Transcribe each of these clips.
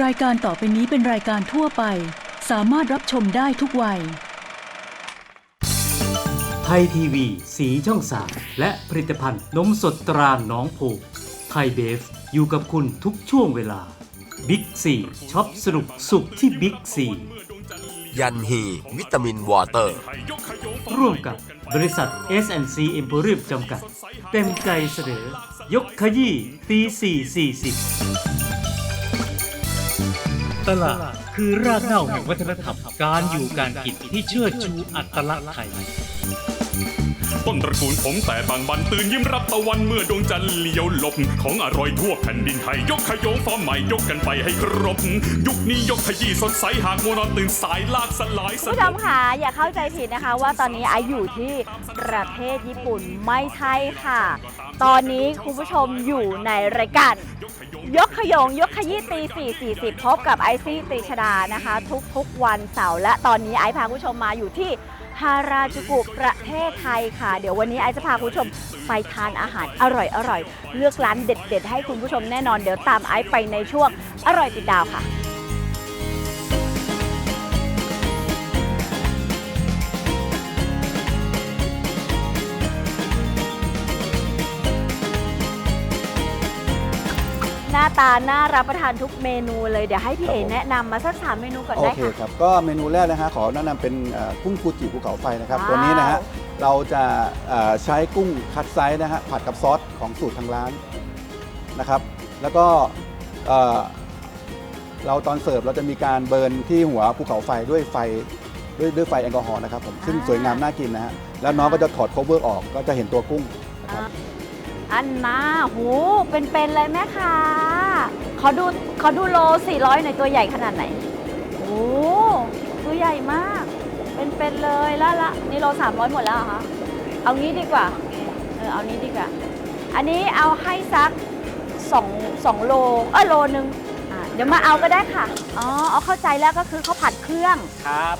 รายการต่อไปนี้เป็นรายการทั่วไป สามารถรับชมได้ทุกวัย ไทยทีวี สีช่องสามและผลิตภัณฑ์นมสดตราหน้องผูไทยเบฟอยู่กับคุณทุกช่วงเวลา บิ๊กซีช็อปสนุกสุขที่บิ๊กซียันฮีวิตามินวอเตอร์ ร่วมกับบริษัท S&C e m p o r i u m จำกัด เต็มใจเสนอยกขยี้ตีสี่สี่สิบ ตลาดคือรากเหง้าแห่งวัฒนธรรมการอยู่การกินที่เชื่อชูอัตลักษณ์ไทย ต้นตระกูลผมแต่บางบันตื่นยิ้มรับตะวันเมื่อดวงจันทร์เลี้ยวหลบ ของอร่อยทั่วแผ่นดินไทย ยกขยงฟอร์มใหม่ยกกันไปให้ครบ ยุคนี้ยกขยี้สดใสหากมัวนอนตื่นสายลากสลายสคุณผู้ชมค่ะอย่าเข้าใจผิดนะคะ ว่าตอนนี้ไออยู่ที่ประเทศญี่ปุ่นไม่ใช่ค่ะ ตอนนี้คุณผู้ชมอยู่ในรายการยกขยงยกขยี้ตี4 40 พบกับไอซี่ตรีชดานะคะ ทุกๆวันเสาร์และตอนนี้ไอพาคุณผู้ชมมาอยู่ที่ ฮาราจูกุประเทศไทยค่ะ เดี๋ยววันนี้ไอจะพาคุณผู้ชมไปทานอาหารอร่อยๆ เลือกร้านเด็ด ๆ ให้คุณผู้ชมแน่นอน เดี๋ยวตามไอไปในช่วงอร่อยติดดาวค่ะาตาน่ารับประทานทุกเมนูเลยเดี๋ยวให้พี่เอแนะนำมาสักสามเมนูก่อนโอได้เคค่ะ ครับ ก็เมนูแรกนะฮะขอแนะนำเป็นเอ่อกุ้งฟูจิภูเขาไฟนะครับ ว้าว ตัวนี้นะฮะเราจะเอ่อใช้กุ้งคัดไซส์นะฮะผัดกับซอสของสูตรทางร้านนะครับ แล้วก็เอ่อเราตอนเสิร์ฟเราจะมีการเบิร์นที่หัวภูเขาไฟด้วยไฟด้วยด้วยไฟแอลกอฮอล์นะครับผมซึ่งสวยงามน่ากินนะฮะแล้วน้องก็จะถอดโคเวอร์ออกก็จะเห็นตัวกุ้งนะครับ อันน่าหูเป็นๆเลยแม่ค่ะขอดูขอดูโล 400หน่อยตัวใหญ่ขนาดไหนโอ้ตัวใหญ่มาก เป็นๆเลยแล้วละนี่โล 300 หมดแล้วเหรอคะเอางี้ดีกว่าเออเอานี้ดีกว่า อันนี้เอาให้สัก2 2โลเออโลนึงอะเดี๋ยวมาเอาก็ได้ค่ะ อ๋อเอาเข้าใจแล้วก็คือเขาผัดเครื่อง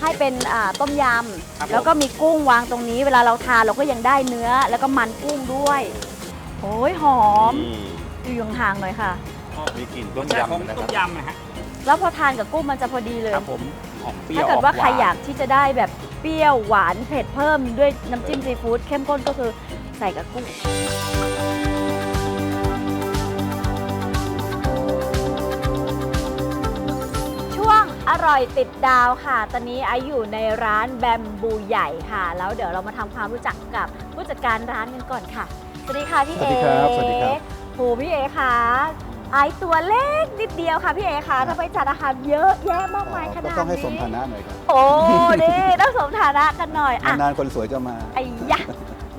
ให้เป็นอ่าต้มยำ แล้วก็มีกุ้งวางตรงนี้ เวลาเราทานเราก็ยังได้เนื้อ แล้วก็มันกุ้งด้วย โอ้ยหอมอยู่ห่างๆหน่อยค่ะ มีกลิ่นต้มยำนะครับแล้วพอทานกับกุ้งมันจะพอดีเลย ครับผมออกเปรี้ยวถ้าเกิดว่าออกหใครนอยากที่จะได้แบบเปรี้ยวหวานเผ็ดเพิ่มด้วยน้ำจิ้มซีฟู้ดเข้มข้นก็คือใส่กับกุ้ง ช่วงอร่อยติดดาวค่ะ ตอนนี้ไออยู่ในร้านแบมบูใหญ่ค่ะ แล้วเดี๋ยวเรามาทำความรู้จักกับผู้จัดการร้านกันก่อนค่ะ สวัสดีค่ะพี่สวัเอสดีครับสวัสดีครับ โหพี่เอค่ะไอตัวเล็กนิดเดียวค่ะพี่เอค่ะทำไมจัดอาหารเยอะแยะมากมายขก็นาดนี้ต้องให้สมฐานะหน่อยครับ โอ้นี่ต้องสมฐานะกันหน่อยอะนานๆคนสวยจะมาไอ้ยะ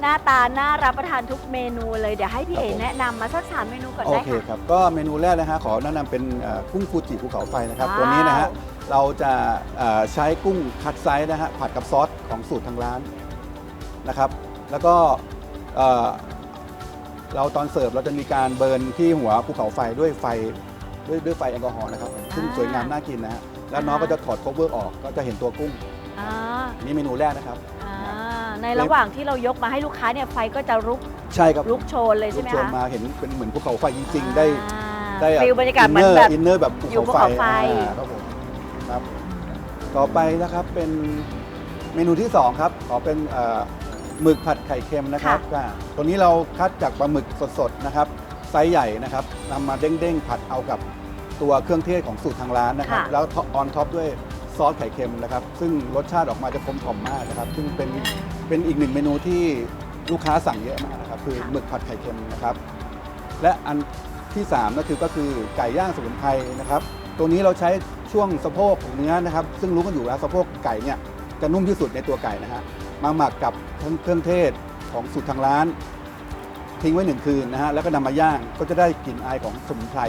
หน้าตาน่ารับประทานทุกเมนูเลยเดี๋ยวให้พี่ครัเอบผมแนะนำมาสักสามเมนูก่อนโอได้เคค่ะครับก็เมนูแรกนะฮะขอแนะนำเป็นเอ่อกุ้งฟูจิภูเขาไฟนะครับว้าวตัวนี้นะฮะเราจะเอ่อใช้กุ้งคัดไซส์นะฮะผัดกับซอสของสูตรทางร้านนะครับ แล้วก็ เอ่อเราตอนเสิร์ฟเราจะมีการเบิร์นที่หัวภูเขาไฟด้วยไฟด้วยด้วยไฟแอลกอฮอล์นะครับ ซึ่งสวยงามน่ากินนะฮะแล้วน้องก็จะถอดโคเวอร์ออกก็จะเห็นตัวกุ้งอ่านี่เมนูแรกนะครับ อ่าในระหว่างที่เรายกมาให้ลูกค้าเนี่ยไฟก็จะลุกใช่ครับลุกโชนเลยลูใช่กไหมชมคะมาเห็นเป็นเหมือนภูเขาไฟจริง ๆ ได้อ่าได้ฟิลบรรยากาศเหมือนแบบ อินเนอร์แบบภูอยู่ภูเขาเขาไฟ ไฟอ่าครับผมครับ ต่อไปนะครับเป็นเมนูที่2ครับขอเป็นเอ่อ หมึกผัดไข่เค็มนะครับอ่าตัวนี้เราคัดจากปลาหมึกสดๆนะครับไซส์ใหญ่นะครับนำมาเด้งๆผัดเอากับตัวเครื่องเทศของสูตรทางร้านนะครับแล้วออนท็อปด้วยซอสไข่เค็มนะครับ ซึ่งรสชาติออกมาจะกลมกล่อมมากนะครับ ซึ่งเป็นเป็นอีกหนึ่งเมนูที่ลูกค้าสั่งเยอะมากนะครับ คือหมึกผัดไข่เค็มนะครับ และอันที่3ก็คือก็คือไก่ย่างสมุนไพรนะครับ ตัวนี้เราใช้ช่วงสะโพกของเนื้อนะครับ ซึ่งรู้กันอยู่แล้วสะโพกไก่เนี่ยจะนุ่มที่สุดในตัวไก่นะฮะ มาหมักกับเครื่องเทศของสูตรทางร้าน ทิ้งไว้หนึ่งคืนนะฮะแล้วก็นำมาย่างก็จะได้กลิ่นอายของสมุนไพร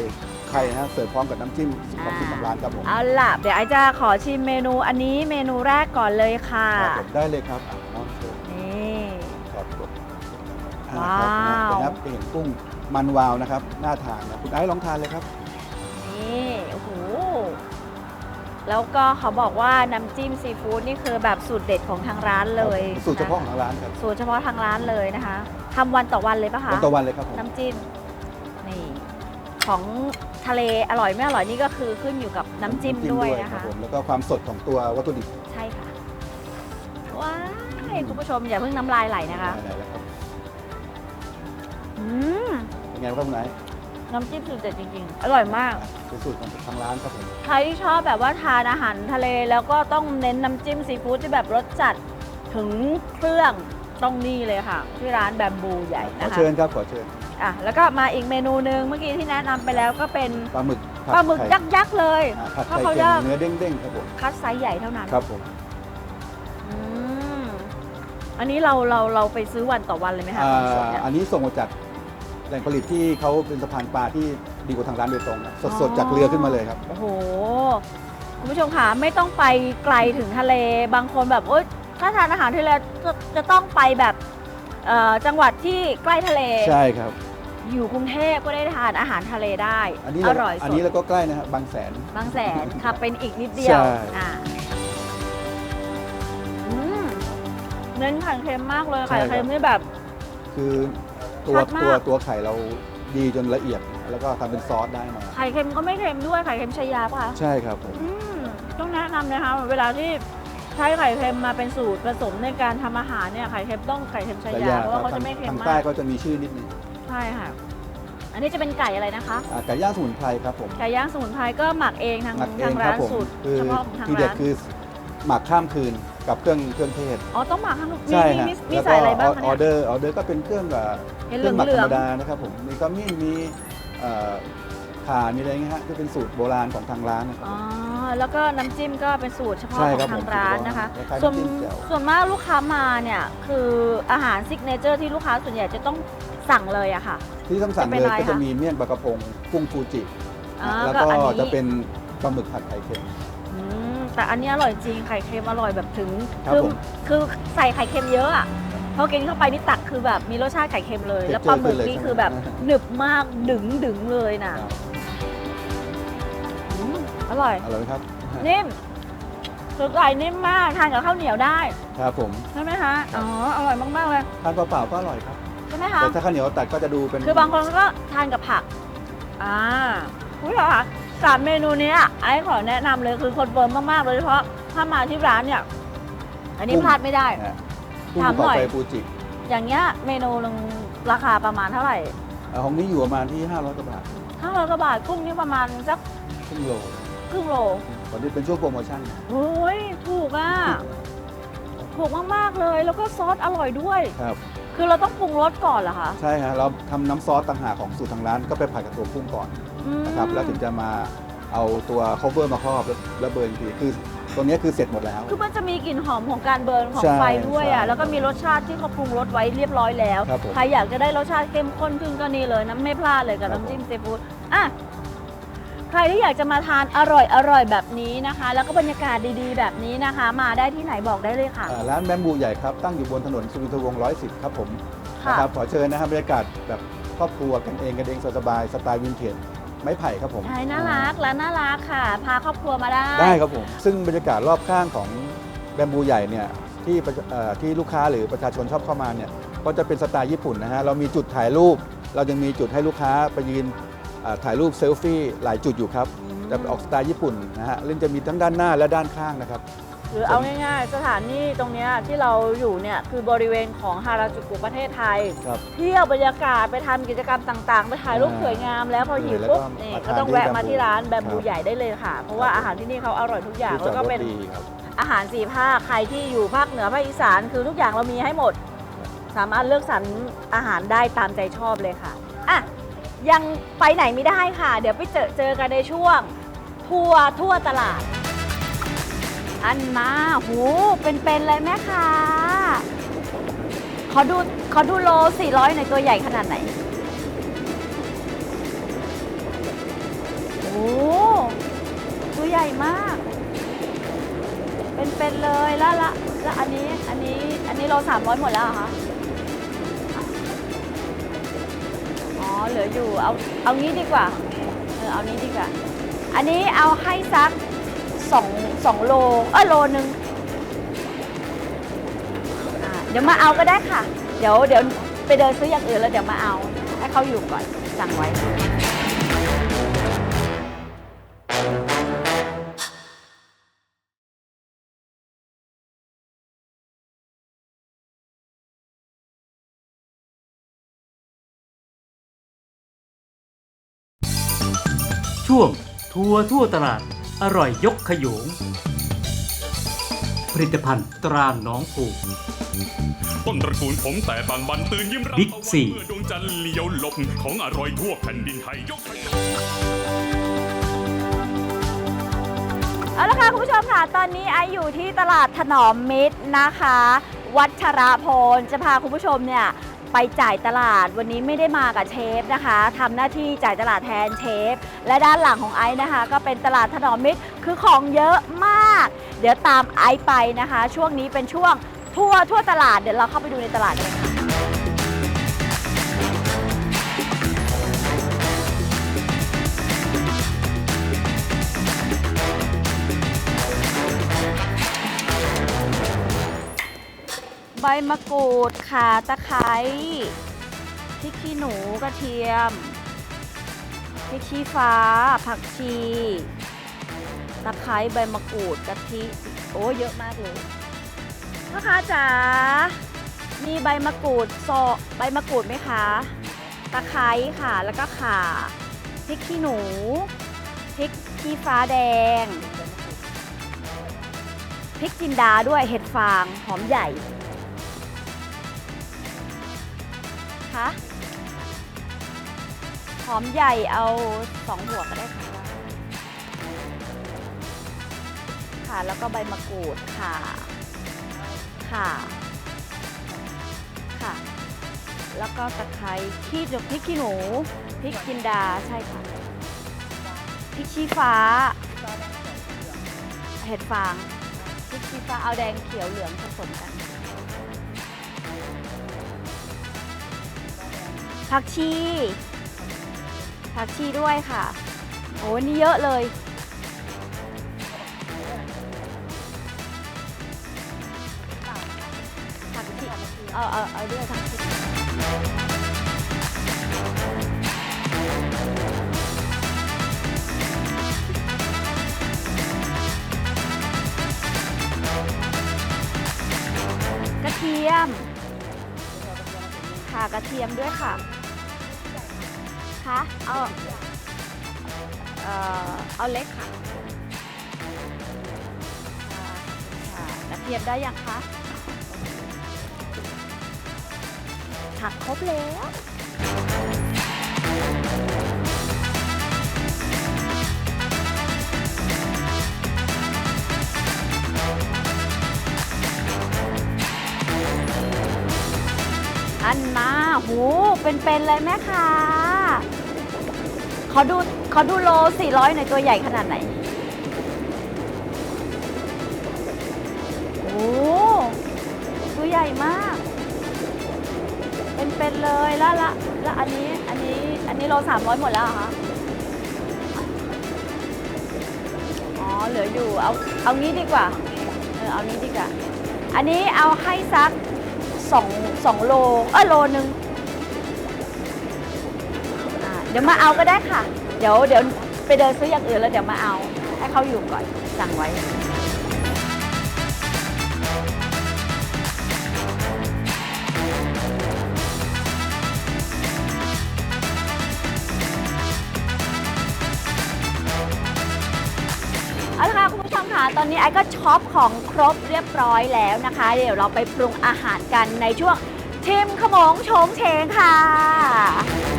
ไทยนะฮะเสิร์ฟพร้อมกับน้ำจิ้มของสูตรทางร้านครับผมเอาล่ะ เดี๋ยวไอจะขอชิมเมนูอันนี้เมนูแรกก่อนเลยค่ะครับผมได้เลยครับอะน้องเชิญนี่ ครับผมอ่ว้าวครับนะครับจะเห็นกุ้งมันวาวนะครับน่าทานนะคุณไอ้ลองทานเลยครับ นี่โอ้โห แล้วก็เขาบอกว่าน้ำจิ้มซีฟู้ดนี่คือแบบสูตรเด็ดของทางร้านเลยสูตรเฉพาะของทางร้านครับสูตรเฉพาะทางร้านเลยนะคะทำวันต่อวันเลยปะคะวันต่อวันเลยครับผมน้ำจิ้มนี่ของทะเลอร่อยไม่อร่อยนี่ก็คือขึ้นอยู่กับน้ำจิ้มด้วยนะรับคะผมแล้วก็ความสดของตัววัตถุดิบใช่ค่ะว้ายคุณผู้ชมอย่าเพิ่งน้ำลายไหลนะคะได้แล้วครับอืมเป็นไงครับคุณไนท์ น้ำจิ้มสุดเด็ดจริง ๆ อร่อยมาก เป็นสูตรของทางร้านครับผมใครที่ชอบแบบว่าทานอาหารทะเล แล้วก็ต้องเน้นน้ำจิ้มซีฟู้ดที่แบบรสจัดถึงเครื่องต้องนี่เลยค่ะ ที่ร้านแบมบูใหญ่ขอนะคะเชิญครับขอเชิญอะแล้วก็มาอีกเมนูหนึ่งเมื่อกี้ที่แนะนำไปแล้วก็เป็นปลาหมึกผัดปลาหมึกไข่ยักษ์ยักษ์ๆเลยอ่าผัดเพราะไข่เขาเค็จะมเนื้อเด้งๆครับผมคัดไซส์ใหญ่เท่านั้น ครับผมอืมอันนี้เราเราเราไปซื้อวันต่อวันเลยไหมคะอ่าของสดเนี่ยอันนี้ส่งมาจาก แหล่งผลิตที่เขาเป็นสะพานปลาที่ดีกว่าทางร้านโดยตรงนะสดๆจากเรือขึ้นมาเลยครับ โอ้โห คุณผู้ชมค่ะไม่ต้องไปไกลถึงทะเล บางคนแบบโอ๊ยถ้าทานอาหารทะเลจะจะต้องไปแบบเอ่อจังหวัดที่ใกล้ทะเล ใช่ครับ อยู่กรุงเทพก็ได้ทานอาหารทะเลได้ อันนี้อเราร่อยสอันดนี้เราก็ใกล้นะครับบางแสน บางแสนขับเป็นอีกนิดเดียวใช่ อ่าอืมเน้นไข่เค็มมากเลยไข่เค็มนี่แบบ คือ ตัวชัดมากตัวตัวไข่เราดีจนละเอียด แล้วก็ทำเป็นซอสได้มา ไข่เค็มก็ไม่เค็มด้วยไข่เค็มชายาป่ะคะใช่ครับผม อืมต้องแนะนำนะคะ เวลาที่ใช้ไข่เค็มมาเป็นสูตรผสมในการทำอาหารเนี่ยไข่เค็มต้องไข่เค็มชาแต่ยาย่าเพราะว่าเขาทาจะงไม่เค็มทางมาใต้กก็จะมีชื่อนิดนึงใช่ค่ะ อันนี้จะเป็นไก่อะไรนะคะ อ่าไก่ย่างสมุนไพรครับผมไก่ย่างสมุนไพรก็หมักเองทางหมักเอทางงคร้ารับนผมสูตรคือเฉพาะของทางที่เด็ดร้านคือหมักข้ามคืน กับเครื่องเครื่องเทศ อ๋อ ต้องหมักข้างมีใช่มีฮะมีมีแล้วใส่อะไรบ้างอคะอเนี่ยเดอร์ออเดอร์ก็เป็นเครื่องกับเห็นเคเหลืรื่อองงหมักเหลืธรองรมดานะครับผมมีขมิ้นมีเอ่อข่ามีอะไรเงี้ยฮะที่เป็นสูตรโบราณของทางร้านนะครับ อ๋อ แล้วก็น้ำจิ้มก็เป็นสูตรเฉพาะใช่ขครัอบงทางผมร้านนะคะคล้ายๆส่วนน้ำจิ้มแจ่ว ส่วนมากลูกค้ามาเนี่ย คืออาหารซิกเนเจอร์ที่ลูกค้าส่วนใหญ่จะต้องสั่งเลยอะค่ะ ที่ต้องสั่งจะเป็เลนยอะไรก็จะคะมีเมี่ยงปลากระพงกุ้งฟูจิ อ่าแล้วก็อันนี้ จะเป็นปลาหมึกผัดไข่เค็มอืม แต่อันนี้อร่อยจริงไข่เค็มอร่อยแบบถึงครับคืผมคือใส่ไข่เค็มเยอะอะพอกินเข้าไปนี่ตักคือแบบมีรสชาติไข่เค็มเลยเท็กแล้วเจปอลาร์หมึกขึ้นเลยนี่ใช่ไหมคือแบบหนึบมากดึงดึงเลยนะครับ อืมอร่อย อร่อยไหมครับนิ่มคือไก่นิ่มมากทานกับข้าวเหนียวได้ครับผม ใช่ไหมคะอ๋ออร่อยมากๆเลยทานเปล่าๆก็อร่อยครับ ใช่ไหมคะแต่ถ้าข้าวเหนียวตัดก็จะดูเป็นคือบางคนก็ทานกับผักอ่าคุณผู้ชมคะ สามเมนูเนี้ยไอ้ขอแนะนำเลยคือคอนเฟิร์มมากๆเลยเพราะถ้ามาที่ร้านเนี่ย อันนี้พลาดไม่ได้ นะฮะกุ้งถามภูหน่เขาอย ไฟฟูจิอย่างเงี้ยเมนูหนึงราคาประมาณเท่าไหร่เอ่อของนี้อยู่ประมาณที่ 500กว่าบาทห้าร้อยกว่าบาทกุ้งนี่ประมาณสักครึ่งโลครึ่งโลตอนนี้เป็นช่วงโปรโมชั่นโอ้ยถูกอะถูกมากๆเลย แล้วก็ซอสอร่อยด้วย ครับ คือเราต้องปรุงรสก่อนเหรอคะ ใช่ฮะเราทำน้ำซอสต่างหากของสูตรทางร้านก็ไปผัดกับตัวกุ้งก่อนอืม นะครับแล้วถึงจะมาเอาตัว cover มาครอบแล้วแล้วเบิร์นอีกทีคือตรงนี้คือเสร็จหมดแล้ว คือมันจะมีกลิ่นหอมของการเบิร์นของใช่ไฟด้วยอะ ใช่แล้วก็มีรสชาติที่เขาปรุงรสไว้เรียบร้อยแล้ว ครับผมใครอยากจะได้รสชาติเข้มข้นขึ้นก็นี่เลยนะไม่พลาดเลยกับครับน้ำจิ้มซีฟู้ดอะ ใครที่อยากจะมาทานอร่อยอร่อยแบบนี้นะคะ แล้วก็บรรยากาศดีๆ แบบนี้นะคะ มาได้ที่ไหนบอกได้เลยค่ะ อ่าร้านแบมบูใหญ่ครับ ตั้งอยู่บนถนนสุวินทวงศ์110 ครับผมค่ะ นะครับขอเชิญนะครับบรรยากาศแบบครอบครัวกันเองกันเองสบายๆสไตล์วินเทจ ไม้ไผ่ครับผม ใช่น่ารักและน่ารักค่ะ พาครอบครัวมาได้ ได้ครับผม ซึ่งบรรยากาศรอบข้างของแบมบูใหญ่เนี่ยที่ประเอ่อที่ลูกค้าหรือประชาชนชอบเข้ามาเนี่ยก็จะเป็นสไตล์ญี่ปุ่นนะฮะ เรามีจุดถ่ายรูป เรายังมีจุดให้ลูกค้าไปยืนอ่าถ่ายรูปเซลฟี่หลายจุดอยู่ครับ จะออกสไตล์ญี่ปุ่นนะฮะเล่นจะมีทั้งด้านหน้าและด้านข้างนะครับ หรือเอาง่ายๆ สถานที่ตรงเนี้ยที่เราอยู่เนี่ยคือบริเวณของฮาราจูกุประเทศไทย ครับ เที่ยวบรรยากาศไปทำกิจกรรมต่างๆ ไปถ่ายรูปอ่าสวยงามแล้วพอหิวแล้วก็ปุ๊บนี่มาทานก็ต้องที่แวะมาที่ร้านแบแบมมบูบูใหญ่ได้เลยค่ะ เพราะว่าอาหารที่นี่เขาอร่อยทุกอย่างที่จแล้อดวก็รถเป็นดีครับ อาหารสี่ภาคใครที่อยู่ภาคเหนือภาคอีสานคือทุกอย่างเรามีให้หมด สามารถเลือกสรรอาหารได้ตามใจชอบเลยค่ะอะ ยังไปไหนไม่ได้ค่ะ เดี๋ยวไปเจอเจอกันในช่วง ทัวร์ทั่วตลาด อันมาหูเป็นๆเลยแม่ค่ะขอดูขอดูโล 400 ในตัวใหญ่ขนาดไหน โอ้ ตัวใหญ่มาก เป็นๆเลยแล้วละแล้วอันนี้ อันนี้ อันนี้โล 300 หมดแล้วเหรอคะอ๋อ เหลืออยู่ เอา เอางี้ดีกว่า เออ เอานี้ดีกว่า อันนี้เอาให้สัก สองโลเออโลนึงอ่าเดี๋ยวมาเอาก็ได้ค่ะ เดี๋ยวเดี๋ยวไปเดินซื้ออย่างอื่นแล้วเดี๋ยวมาเอา ให้เขาอยู่ก่อนสั่งไว้ ช่วงทัวร์ทั่วตลาด อร่อยยกขยง ผลิตภัณฑ์ตราหน้องผูก ต้นตระกูลผมแต่บางบันตื่นยิ้มรับบิ๊กตะวันซีเมื่อดวงจันทร์เลี้ยวหลบของอร่อยทั่วแผ่นดินไทยยกขยง เอาละค่ะคุณผู้ชมค่ะตอนนี้ไออยู่ที่ตลาดถนอมมิตรนะคะ วัชระพลจะพาคุณผู้ชมเนี่ย ไปจ่ายตลาด วันนี้ไม่ได้มากับเชฟนะคะทำหน้าที่จ่ายตลาดแทนเชฟ และด้านหลังของไอซ์นะคะ ก็เป็นตลาดถนอมมิตรคือของเยอะมาก เดี๋ยวตามไอซ์ไปนะคะ ช่วงนี้เป็นช่วงทั่วทั่วตลาดเดี๋ยวเราเข้าไปดูในตลาดกันเลยค่ะ ใบมะกรูดข่าตะไคร้พริกขี้หนูกระเทียมพริกชี้ฟ้า ผักชี ตะไคร้ใบมะกรูดกะทิโอ้เยอะมากเลยพ่อค้าจ๋ามีใบมะกรูดซอใบมะกรูดไหมคะ ตะไคร้ค่ะ แล้วก็ข่าพริกขี้หนูพริกขี้ฟ้าแดงพริกจินดาด้วยเห็ดฟางหอมใหญ่ คะ หอมใหญ่เอาสองหัวก็ได้ค่ะ ค่ะ แล้วก็ใบมะกรูดค่ะ ค่ะ ค่ะ แล้วก็ตะไคร้ขี้หนูพริกขี้หนูพริกจินดาใช่ค่ะพริกชี้ฟ้า เห็ดฟางพริกชี้ฟ้าเอาแดงเขียวเหลืองผสมกัน ผักชีผักชีด้วยค่ะ โอ้นี่เยอะเลย ผักชีเอาเอาเอาด้วยทั้งชุดกระเทียม ค่ะกระเทียมด้วยค่ะ เอาเอ่อเอาเล็กค่ะค่ะกระเทียมได้ยังคะผักครบแล้วอันมา หู เป็นๆเลยแม่ค่ะ ขอดูขอดูโล 400หน่อยตัวใหญ่ขนาดไหน โอ้ตัวใหญ่มาก เป็นๆเลยแล้วละแล้วอันนี้อันนี้อันนี้โล 300 หมดแล้วเหรอคะอ๋อเหลืออยู่เอาเอางี้ดีกว่าเออเอานี้ดีกว่า อันนี้เอาให้สักสองสองโลเออโลนึงอ่าเดี๋ยวมาเอาก็ได้ค่ะ เดี๋ยวเดี๋ยวไปเดินซื้ออย่างอื่นแล้วเดี๋ยวมาเอา ให้เขาอยู่ก่อนสั่งไว้ เอาละค่ะคุณผู้ชมค่ะ ตอนนี้ไอ้ก็ช็อปของครบเรียบร้อยแล้วนะคะ เดี๋ยวเราไปปรุงอาหารกันในช่วงชิมขมงโฉงเฉงค่ะ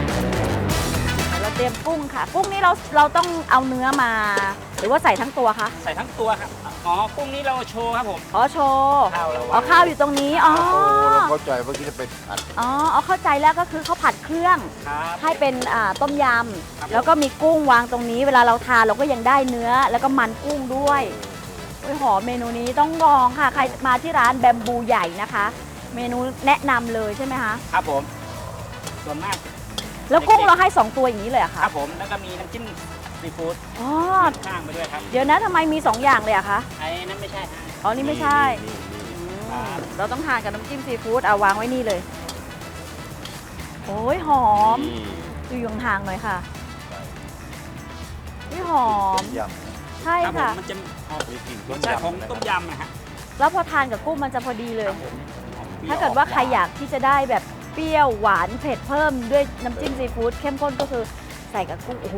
เราเตรียมกุ้งค่ะ กุ้งนี้เราเราต้องเอาเนื้อมา หรือว่าใส่ทั้งตัวคะใส่ทั้งตัวครับ อ๋อกุ้งนี้เราโชว์ครับผม อ๋อโชว์ข้าวเราอ๋อข้าวอยู่ตรงนี้อ๋อเราเข้าใจว่าที่จะเป็นอัดอ๋ออ๋อเข้าใจแล้วก็คือเขาผัดเครื่อง ครับให้เป็นอ่าต้มยครับำแล้วก็มีกุ้งวางตรงนี้ เวลาเราทานเราก็ยังได้เนื้อแล้วก็มันกุ้งด้วยโอ้ยหอมเมนูนี้ต้องลองค่ะ ใครมาที่ร้านแบมบูใหญ่นะคะ เมนูแนะนำเลยใช่ไหมคะ ครับผม ส่วนมาก แล้วกุ้งเราให้2ตัวอย่างนี้เลยเหรอะคคะรับผมแล้วก็มีน้ำจิ้มซีฟู้ดอ๋อข้างไปด้วยครับเดี๋ยวนะทำไมมี2อย่างเลยอะคะไอ้นั่นไม่ใช่ฮะ อ๋อนี่ไม่ใช่นี่อืมครับเราต้องทานกับน้ำจิ้มซีฟู้ดเอาวางไว้นี่เลย โอ้ยหอม นี่อยู่ห่างๆหน่อยค่ะนี่หอมยใช่ครับผมค่ะ มันจะออกำมีกลิ่นรต้สมชาติยำของนะคต้รับมยำนะฮะแล้วพอทานกับกุ้งมันจะพอดีเลยครับผมปรี้ยถ้าเกิดว่าใครอยากที่จะได้แบบ เปรี้ยวหวานเผ็ดเพิ่มด้วยน้ำจิ้มซีฟู้ดเข้มข้นก็คือใส่กับกุ้งโอ้โห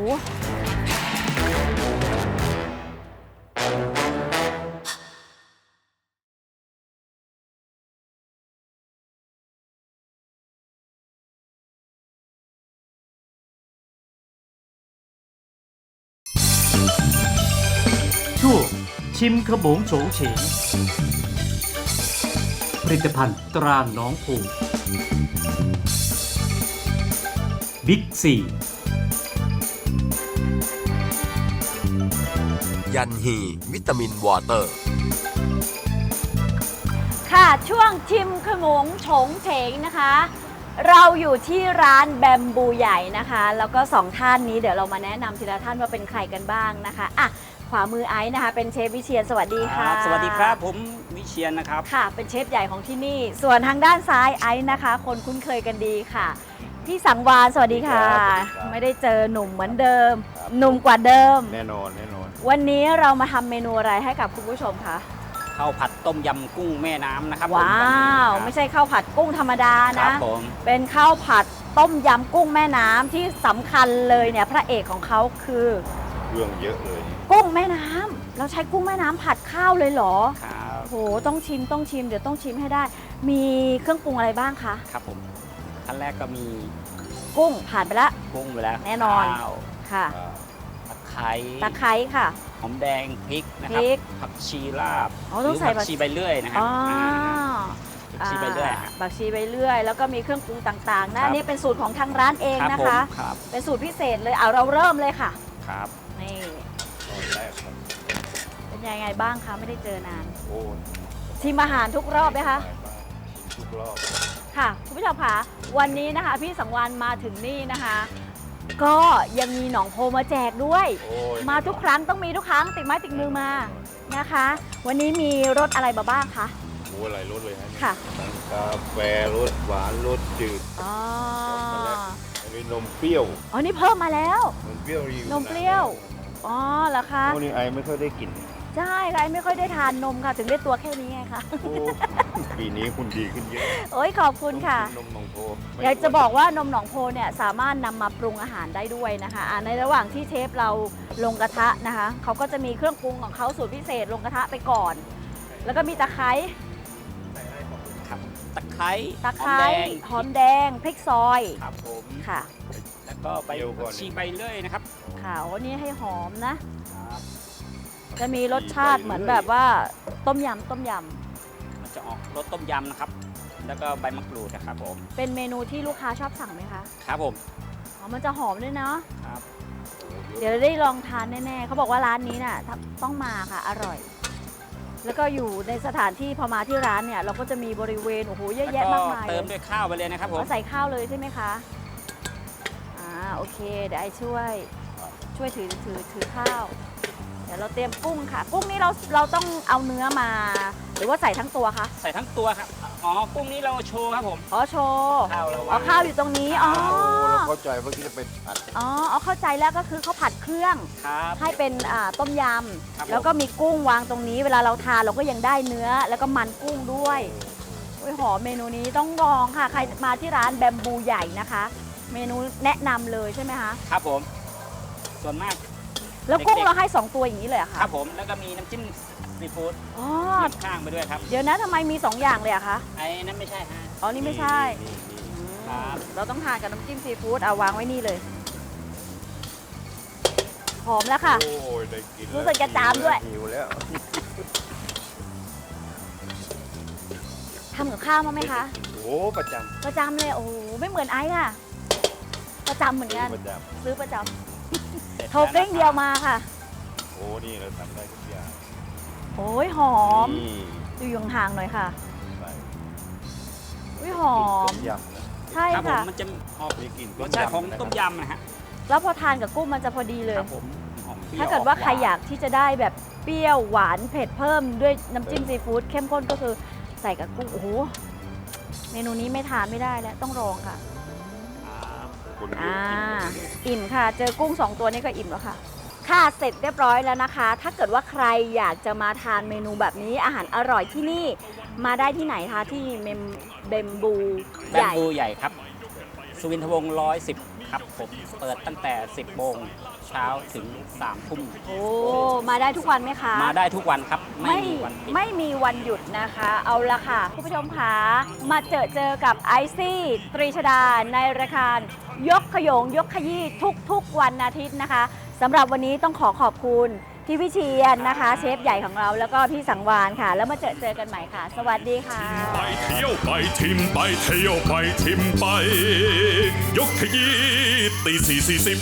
ช่วงชิมขบงโฉงเฉง ผลิตภัณฑ์ตราหน้องผูบิ๊กซียันฮีวิตามินวอเตอร์ ค่ะ ช่วงชิมขมงโฉงเฉงนะคะ เราอยู่ที่ร้านแบมบูใหญ่นะคะ แล้วก็สองท่านนี้เดี๋ยวเรามาแนะนำทีละท่านว่าเป็นใครกันบ้างนะคะอะ ขวามือไอซ์นะคะ เป็นเชฟวิเชียนสวัสดีคค่ะรับสวัสดีครับผมวิเชียนนะครับ ค่ะ เป็นเชฟใหญ่ของที่นี่ ส่วนทางด้านซ้ายไอซ์นะคะ คนคุ้นเคยกันดีค่ะ พี่สังวานสวัสดีค่ะสวัสดีครับไม่ได้เจอหนุ่มเหมือนเดิม หนุ่มกว่าเดิม แน่นอนแน่นอน วันนี้เรามาทำเมนูอะไรให้กับคุณผู้ชมคะข้าวผัดต้มยำกุ้งแม่น้ำนะครับผมว้าวครับไม่ใช่ข้าวผัดกุ้งธรรมดาครันะบผมเป็นข้าวผัดต้มยำกุ้งแม่น้ำที่สำคัญเลยเนี่ยพระเอกของเขาคือเครื่องเยอะเลย กุ้งแม่น้ำเราใช้กุ้งแม่น้ำผัดข้าวเลยเหรอครับโหต้องชิมต้องชิมเดี๋ยวต้องชิมให้ได้ มีเครื่องปรุงอะไรบ้างคะครับผมขั้นแรกก็มีกุ้งผ่านไปละ กุ้งไปแล้วแน่นอน ข้าวค่ะตะไคร้ตะไคร้ค่ะ หอมแดงพริกนะครับพริก ผักชีลาบอ๋อต้องใส่หรืผักชีใบเลื่อยนะครัอ๋อผักชีใบเลื่อยฮะาบักชีใบเลื่อย แล้วก็มีเครื่องปรุงต่างๆครันะบอันนี่เป็นสูตรของทางร้านเองครับนะผมคะ ครับเป็นสูตรพิเศษเลยเอาเราเริ่มเลยค่ะ ครับ นี่ ตอนแรกครับ เป็น ยังไงบ้างคะไม่ได้เจอนาน โอ้ชิมอาหารทุกรอบไหมคะทุกรอบค่ะคุณผู้ชมคะวันนี้นะคะ พี่สังวานมาถึงนี่นะคะ ก็ยังมีหนองโพมาแจกด้วย โอ้ยมาทุกครั้งต้องมีทุกครั้งติดไม้ติดมือมานะคะ วันนี้มีรสอะไรมาบ้างคะ โอ้หลายรสเลยฮะค่ะ ทั้งกาแฟรสหวานรสจืดอ๋ออันนี้นมเปรี้ยวอ๋อนี่เพิ่มมาแล้ว นมเปรี้ยวอยู่นมเปรี้ยว อ๋อเหรอคะโอ้นี่ไอไม่ค่อยได้กลิ่น ใช่ค่ะไม่ค่อยได้ทานนมค่ะ ถึงได้ตัวแค่นี้ไงคะโอ้ปีนี้คุณดีขึ้นเยอะโอ้ยขอบคุณค่ะ นมนมโพไม่อยากจะบอกว่านมหนองโพเนี่ยสามารถนำมาปรุงอาหารได้ด้วยนะคะอ่าในระหว่างที่เชฟเราลงกระทะนะคะ เขาก็จะมีเครื่องปรุงของเขาสูตรพิเศษลงกระทะไปก่อน แล้วก็มีตะไคร้ครับตะไคร้ตะไคร้หหออมมแดงแดงพริกซอยครับผมค่ะ แล้วก็ใบผักชีใบเลื่อยนะครับค่ะโอ้นี่ให้หอมนะ จะมีรสชาติเหมือนแบบว่าต้มยำต้มยมันจะออกรสต้มยำนะครับ แล้วก็ใบมะกรูดนะครับผมำเป็นเมนูที่ลูกค้าชอบสั่งไหมคะครับผมอ๋อมันจะหอมด้วยเนาะครับเดี๋ยวได้ลองทานแน่ๆเขาบอกว่าร้านนี้น่ะต้องมาค่ะอร่อย แล้วก็อยู่ในสถานที่พอมาที่ร้านเนี่ยเราก็จะมีบริเวณโอ้โหเยอะแยะมากมายแล้วเติมด้วยข้าวไปเลยนะครับผม เอาใส่ข้าวเลยใช่ไหมคะ อ่าโอเค เดี๋ยวไอช่วย ช่วยถือถือถือข้าว เดี๋ยวเราเตรียมกุ้งค่ะ กุ้งนี้เราเราต้องเอาเนื้อมา หรือว่าใส่ทั้งตัวคะ ใส่ทั้งตัวครับอ๋อกุ้งนี้เราโชว์ครับผม อ๋อโชว์ข้าวเราวาง อ๋อข้าวอยู่ตรงนี้ อ๋อโอ้เราเข้าใจว่าที่จะไปอัดอ๋อเอาเข้าใจแล้วก็คือเขาผัดเครื่อง ครับ ให้เป็นอ่าต้มยครับำแล้วก็มีกุ้งวางตรงนี้ เวลาเราทานเราก็ยังได้เนื้อแล้วก็มันกุ้งด้วยโอ้ยหอมเมนูนี้ต้องลองค่ะ ใครมาที่ร้านแบมบูใหญ่นะคะ เมนูแนะนำเลยใช่ไหมคะ ครับผม ส่วนมาก แล้วกุ้งเด็กๆเราให้ 2 ตัวอย่างนี้เลยเหรอะคคะรับผมแล้วก็มีน้ำจิ้มซีฟู้ดอ๋อเคียงข้างไปด้วยครับ เดี๋ยวนะทำไมมี 2 อย่างเลยอะคะ ไอ้นั่นไม่ใช่ฮะอ๋อนี่ไม่ใช่ นี่นี่นี่อืมครับ เราต้องทานกับน้ำจิ้มซีฟู้ดเอาวางไว้นี่เลย หอมแล้วค่ะ โอ้ยได้กินรู้สึกจะจามด้วย หิวแล้ว ทำกับข้าวมาไหมคะโอ้ประจประจำเลยโอ้โหไม่เหมือนไอซ์ค่ะ ประจำเหมือนกันำประจซื้อประจเสร็จำ โทรกลิ้งเดียวมาค่ะำโอ้ นี่เราทำได้ทุกอย่างโอ้ยหอม นี่อยู่ห่างๆหน่อยค่ะใส่อุ้ยหอม ต้มยำนะใช่ครับผมค่ะ มันจะออกมีกลิ่นรต้สมชาติยำของนะครับต้มยำนะฮะแล้วพอทานกับกุ้งมันจะพอดีเลยครับผมหอมปรี้ยวถ้าเกิดว่าอใครหนอยากที่จะได้แบบเปรี้ยวหวานเผ็ดเพิ่มด้วยน้ำจิ้มซีฟู้ดเข้มข้นก็คือใส่กับกุ้งโอ้โหเมนูนี้ไม่ทานไม่ได้แล้วต้องลองค่ะ ครับคนเยอ่าอะกินอิ่มค่ะ เจอกุ้งสองตัวนี้ก็อิ่มแล้วค่ะ ค่ะ เสร็จเรียบร้อยแล้วนะคะ ถ้าเกิดว่าใครอยากจะมาทานเมนูแบบนี้อาหารอร่อยที่นี่ มาได้ที่ไหนคะที่เมมเบมบูแบใหมญ่ บูใหญ่ครับ สุวินทวงศ์ร้อยสิบครับผม เปิดตั้งแต่ 10โมงเช้าถึง3ทุ่มโอ้ มาได้ทุกวันไหมคะ มาได้ทุกวันครับ ไม่ไม่มีวันปิด ไม่มีวันหยุดนะคะ เอาละค่ะ คุณผู้ชมคะมาเจอเจอกับไอซี่ตรีชดาในรายการ ยกขยงยกขยี้ทุกๆวันอาทิตย์นะคะสำหรับวันนี้ต้องขอขอบคุณพี่วิเชียนนะคะ เชฟใหญ่ของเราแล้วก็พี่สังวานค่ะ แล้วมาเจอเจอกันใหม่ค่ะ สวัสดีค่ะ ไปเที่ยวไปทิมไปเที่ยวไปทิมไป ยกขยี้ตีสี่สี่สิบ